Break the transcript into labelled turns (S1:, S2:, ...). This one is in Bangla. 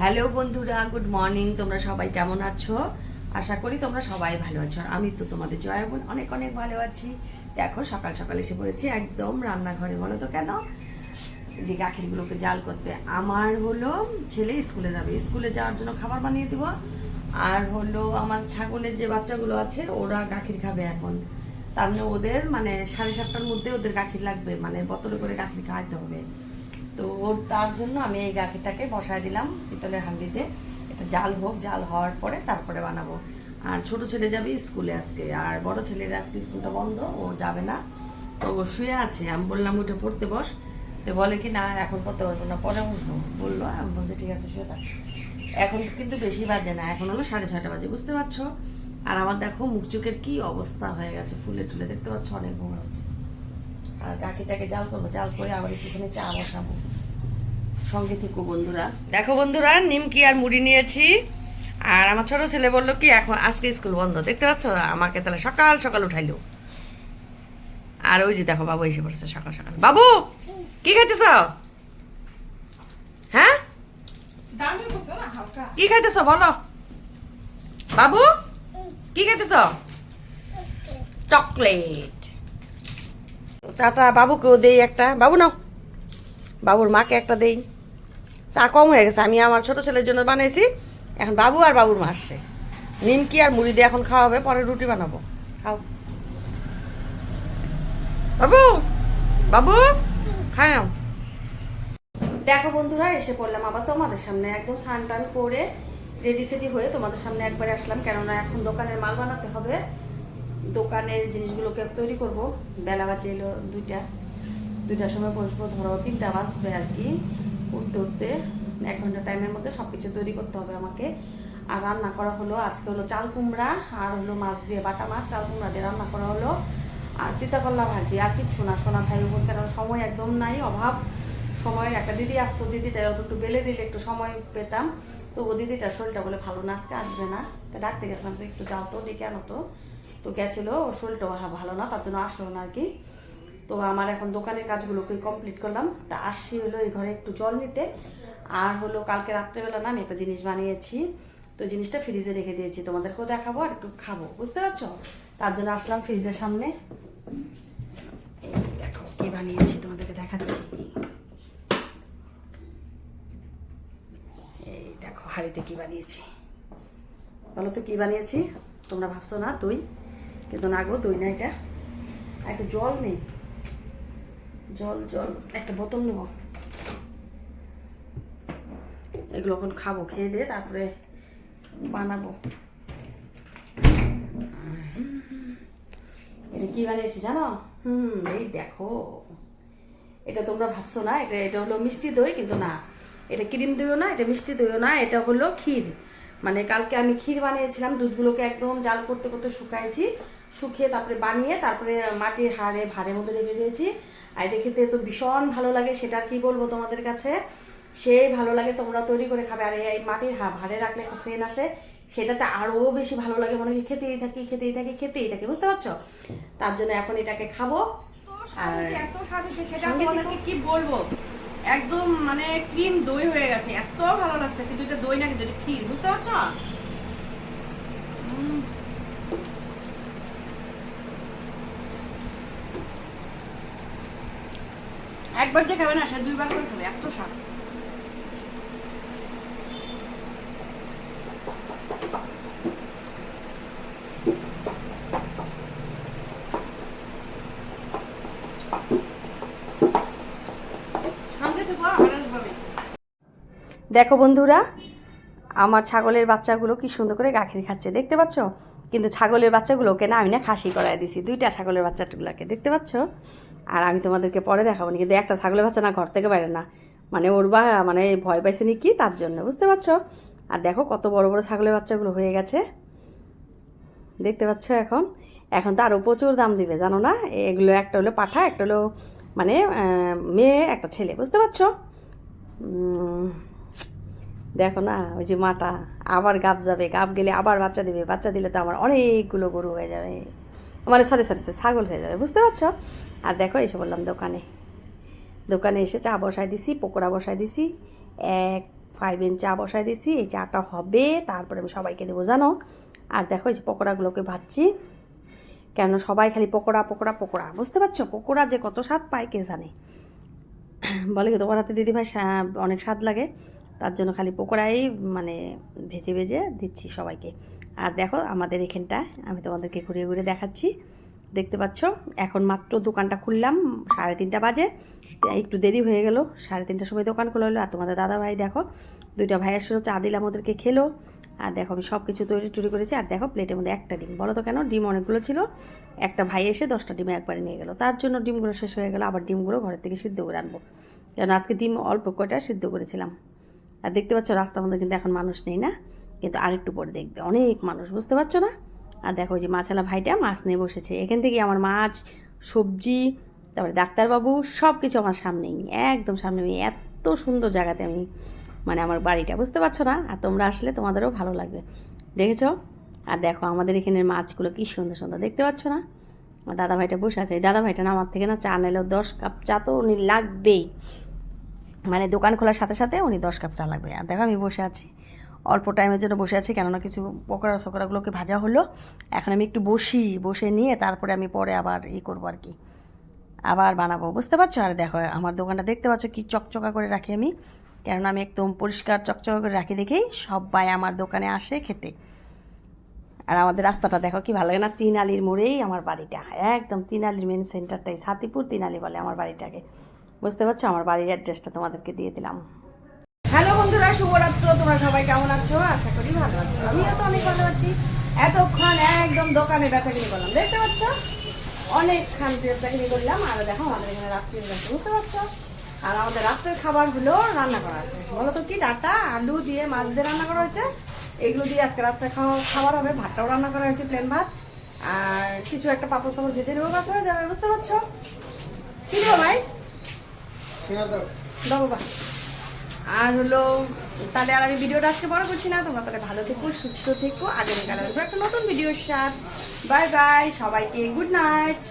S1: হ্যালো বন্ধুরা, গুড মর্নিং, তোমরা সবাই কেমন আছো? আশা করি তোমরা সবাই ভালো আছো। আমি তো তোমাদের জয়া বোন, অনেক অনেক ভালো আছি। দেখো, সকাল সকাল এসে পড়েছি একদম রান্নাঘরে, বলো তো কেন? যে গাখিরগুলোকে জাল করতে। আমার হলো, ছেলে স্কুলে যাবে। স্কুলে যাওয়ার জন্য খাবার বানিয়ে দিব। আর হলো, আমার ছাগলের যে বাচ্চাগুলো আছে, ওরা গাখির খাবে এখন। তার মানে ওদের মানে সাড়ে সাতটার মধ্যে ওদের গাখির লাগবে। মানে বোতলে করে গাখির খাওয়াতে হবে। তো ওর তার জন্য আমি এই গাখিরটাকে বসায় দিলাম পিতলের হাঁডিতে এটা জাল হোক, জাল হওয়ার পরে তারপরে বানাবো। আর ছোট ছেলে যাবে স্কুলে আজকে, আর বড় ছেলের আজকে স্কুলটা বন্ধ, ও যাবে না। তো ও শুয়ে আছে। আমি বললাম, উঠে পড়তে বস। তো বলে কি, না, এখন পড়তে বসবো না। পরে উঠবো বলল আমি বলছি, ঠিক আছে, শুয়ে থাক। এখন কিন্তু বেশি বাজে না। এখন হলো সাড়ে ছয়টা বাজে, বুঝতে পারছ? আর আমার দেখো, মুখ চোখের কি অবস্থা হয়ে গেছে। ফুলে টুলে দেখতে পাচ্ছ, অনেক ঘুম হচ্ছে। আর কাকিটাকে জাল করব, জাল করে আবার একটুখানি চা বসাবো। সঙ্গে থেকো বন্ধুরা। দেখো বন্ধুরা নিমকি আর মুড়ি নিয়েছি। আর আমার ছোট ছেলে বলল কি এখন আজকে স্কুল বন্ধ দেখতে পাচ্ছ? আমাকে তাহলে সকাল সকাল উঠাইলো। আর ওই যে দেখো বাবু এসে পড়ছে সকাল সকাল। বাবু কি খাইতেছ? হ্যাঁ? কি খাইতেছ বলো? বাবু কি খাইতেছ? চকলেট। চাটা বাবুকেও দেই একটা। বাবু নাও। বাবুর মাকে একটা দেই। চা কম হয়ে গেছে। আমি আমার ছোট ছেলের জন্য বানিয়েছি এখন বাবু আর বাবুর মা আসছে। নিমকি আর মুড়ি দিয়ে এখন খাওয়াবে পরে রুটি বানাবো। খাও। বাবু! বাবু! খায় দেখো বন্ধুরা, এসে পড়লাম আবার তোমাদের সামনে। একদম স্নান টান করে রেডি সেডি হয়ে তোমাদের সামনে একবারে আসলাম। কেননা এখন দোকানের মাল বানাতে হবে। দোকানের জিনিসগুলোকে তৈরি করব। বেলা বাজে এলো দুইটা। দুইটার সময় বসবো, ধরো তিনটা বাজবে আর কি। উঠতে উঠতে এক ঘণ্টা টাইমের মধ্যে সব কিছু তৈরি করতে হবে আমাকে। আর রান্না করা হলো, আজকে হলো চাল কুমড়া, আর হলো মাছ দিয়ে বাটা মাছ, চাল কুমড়া দিয়ে রান্না করা হলো। আর তিতাকল্লা ভাজি, আর কিচ্ছু না। সোনা ভাই বোন কেন সময় একদম নাই, অভাব। সময়ের একটা দিদি আসতো দিদিটা একটু বেলে দিলে একটু সময় পেতাম। তো ও দিদিটার শরীরটা বলে ভালো না, আজকে আসবে না। তা ডাকতে গেছিলাম যে একটু যাও তো, ডেকে আনো তো। তো গেছিল, ওর শরীরটা ভালো না, তার জন্য আসলো না আর কি। তো আমার এখন দোকানের কাজগুলোকে কমপ্লিট করলাম। তা আসছি হলো এই ঘরে একটু জল নিতে। আর হলো কালকে রাত্রেবেলা না আমি একটা জিনিস বানিয়েছি। তো জিনিসটা ফ্রিজে রেখে দিয়েছি। তোমাদেরকেও দেখাবো আর একটু খাব। বুঝতে পারছ? তার জন্য আসলাম ফ্রিজের সামনে। দেখো কি বানিয়েছি, তোমাদেরকে দেখাচ্ছি। এই দেখো হাঁড়িতে কি বানিয়েছি। বলো তো কি বানিয়েছি? তোমরা ভাবছ না? দই? কিন্তু না গো, দই না এটা। একটু জল নেই। জল জল। একটা বোতল নেব। এগুলো এখন খাব, খেয়ে দিয়ে তারপরে বানাবো। এটা কি বানিয়েছি জানো? হুম, এই দেখো। এটা তোমরা ভাবছ না, এটা এটা হলো মিষ্টি দই, কিন্তু না। এটা ক্রিম দইও না, এটা মিষ্টি দইও না, এটা হলো ক্ষীর। মানে কালকে আমি ক্ষীর বানিয়েছিলাম, দুধগুলোকে একদম জাল করতে করতে শুকাইছি। শুকিয়ে তারপরে বানিয়ে তারপরে মাটির হাড়ে, ভাড়ের মধ্যে রেখে দিয়েছি। আর এটা খেতে তো ভীষণ ভালো লাগে সেটা আর কি বলব তোমাদের কাছে? সেই ভালো লাগে তোমরা তৈরি করে খাবে। আর এই মাটির হা- ভাড়ে রাখলে একটা সেন আসে সেটাতে আরও বেশি ভালো লাগে। মনে হয় খেতেই থাকি খেতেই থাকি খেতেই থাকি বুঝতে পারছ? তার জন্য এখন এটাকে খাব।
S2: আর এত স্বাদ সেটা তোমাদেরকে কি বলব? একদম মানে ক্রিম দই হয়ে গেছে এত ভালো লাগছে। কিন্তু এটা দই না কিন্তু এটা ক্ষীর বুঝতে পারছ? একবার যে খাবে না, সে দুইবার করে খাবে, এত আমি
S1: দেখো বন্ধুরা, আমার ছাগলের বাচ্চাগুলো কি সুন্দর করে গাখির খাচ্ছে, দেখতে পাচ্ছ? কিন্তু ছাগলের বাচ্চাগুলোকে না আমি না খাসি করাই দিছি, দুইটা ছাগলের বাচ্চাগুলোকে, দেখতে পাচ্ছ? আর আমি তোমাদেরকে পরে দেখাবো কিন্তু একটা ছাগলের বাচ্চা না ঘর থেকে বাইরে না। মানে ওর বা মানে ভয় পাইছে নাকি তার জন্য, বুঝতে পারছ? আর দেখো কত বড় বড় ছাগলের বাচ্চাগুলো হয়ে গেছে। দেখতে পাচ্ছ এখন? এখন তো আরও প্রচুর দাম দিবে, জানো না? এগুলো একটা হলো পাঠা, একটা হলো মানে মেয়ে, একটা ছেলে, বুঝতে পারছ? দেখো না, ওই যে মাটা, আবার গাব যাবে, গাব গেলে আবার বাচ্চা দিবে, বাচ্চা দিলে তো আমার অনেকগুলো গরু হয়ে যাবে। মানে সরি সরি ছাগল হয়ে যাবে, বুঝতে পারছ? আর দেখো এসে বললাম দোকানে। দোকানে এসে চা বসাই দিছি, পকোড়া বসাই দিছি, এক ফাইভ ইঞ্চ চা বসায় দিছি, এই চাটা হবে, তারপরে আমি সবাইকে দেবো, জানো? আর দেখো, এই যে পকোড়াগুলোকে ভাজছি। কেন, সবাই খালি পকোড়া পকোড়া পকোড়া, বুঝতে পারছ? পকোড়া যে কত স্বাদ পায়, কে জানে? বলে কি, তোমার হাতে দিদিভাই অনেক স্বাদ লাগে, তার জন্য খালি পকোড়াই মানে ভেজে ভেজে দিচ্ছি সবাইকে। আর দেখো আমাদের এখানটায় আমি তোমাদেরকে ঘুরিয়ে ঘুরে দেখাচ্ছি। দেখতে পাচ্ছ, এখন মাত্র দোকানটা খুললাম, সাড়ে তিনটা বাজে। একটু দেরি হয়ে গেল, সাড়ে তিনটার সময় দোকান খোলা হলো। আর তোমাদের দাদা ভাই দেখো, দুইটা ভাইয়ের আসলো, চা দিলাম ওদেরকে, খেলো। আর দেখো আমি সব কিছু তৈরি টুরি করেছি। আর দেখো প্লেটের মধ্যে একটা ডিম। বলো তো কেন, ডিম অনেকগুলো ছিল। একটা ভাই এসে দশটা ডিম একবারে নিয়ে গেলো। তার জন্য ডিমগুলো শেষ হয়ে গেলো। আবার ডিমগুলো ঘরের থেকে সিদ্ধ করে আনব। কারণ আজকে ডিম অল্প কয়টা সিদ্ধ করেছিলাম। আর দেখতে পাচ্ছ, রাস্তার মধ্যে কিন্তু এখন মানুষ নেই না। কিন্তু আরেকটু পরে দেখবে। অনেক মানুষ, বুঝতে পারছ না? আর দেখো যে মাছালা ভাইটা মাছ নিয়ে বসেছে। এখান থেকে আমার মাছ, সবজি, তারপরে ডাক্তারবাবু সব কিছু আমার সামনেই একদম সামনে এত সুন্দর জায়গাতে আমি মানে আমার বাড়িটা, বুঝতে পারছ না? আর তোমরা আসলে তোমাদেরও ভালো লাগবে। দেখেছ? আর দেখো আমাদের এখানের মাছগুলো কি সুন্দর সুন্দর, দেখতে পাচ্ছ না? আমার দাদা ভাইটা বসে আছে। দাদা ভাইটা না, আমার থেকে না চা নিলেও দশ কাপ চা তো উনি লাগবেই। মানে দোকান খোলার সাথে সাথে উনি দশ কাপ চা লাগবে। আর দেখো আমি বসে আছি। অল্প টাইমের জন্য বসে আছি, কেননা কিছু পকোড়া সকোড়াগুলোকে ভাজা হলো। এখন আমি একটু বসি, বসে নিয়ে তারপরে আমি পরে আবার ই করব আর কি। আবার বানাবো, বুঝতে পারছ? আর দেখো, আমার দোকানটা দেখতে পাচ্ছ কি চকচকা করে রাখি আমি। কেননা আমি একদম পরিষ্কার চকচকা করে রাখি দেখেই সবাই আমার দোকানে আসে খেতে। আর আমাদের রাস্তাটা দেখো কি ভালো লাগে না? তিন আলির মোড়েই আমার বাড়িটা। একদম তিন আলির মেন সেন্টারটাই সাতিপুর তিন আলি বলে আমার বাড়িটাকে। বুঝতে পারছ? আমার বাড়ির অ্যাড্রেসটা তোমাদেরকে দিয়ে দিলাম।
S2: হ্যালো বন্ধুরা শুভরাত্র। তোমরা সবাই কেমন আছো? আশা করি ভালো আছো। আমিও তো অনেক ভালো আছি। এতক্ষণ একদম দোকানে বেচাকিনি করলাম। দেখতে পাচ্ছ? অনেকক্ষণ বেচাকিনি করলাম। আর দেখো আমাদের এখানে রাত্রির বেলা বুঝতে পারছ? আর আমাদের রাত্রের খাবার হলো রান্না করা আছে। বলো তো কি ডাটা আলু দিয়ে মাছ দিয়ে রান্না করা হয়েছে? এগুলো দিয়ে আজকে রাত্রে খাওয়া খাবার হবে। ভাতটাও রান্না করা হয়েছে প্লেন ভাত। আর কিছু একটা পাপড় সাপড় ভেজে নেব কাছে হয়ে যাবে বুঝতে পারছ? কি দেবো ভাই? দাও বাবা আর হলো, তাহলে আর আমি ভিডিওটা আজকে বড় করছি না। তোমরা তাহলে ভালো থেকো, সুস্থ থেকো। আগামীকাল একটা নতুন ভিডিওর সাথ। বাই বাই, সবাইকে গুড নাইট।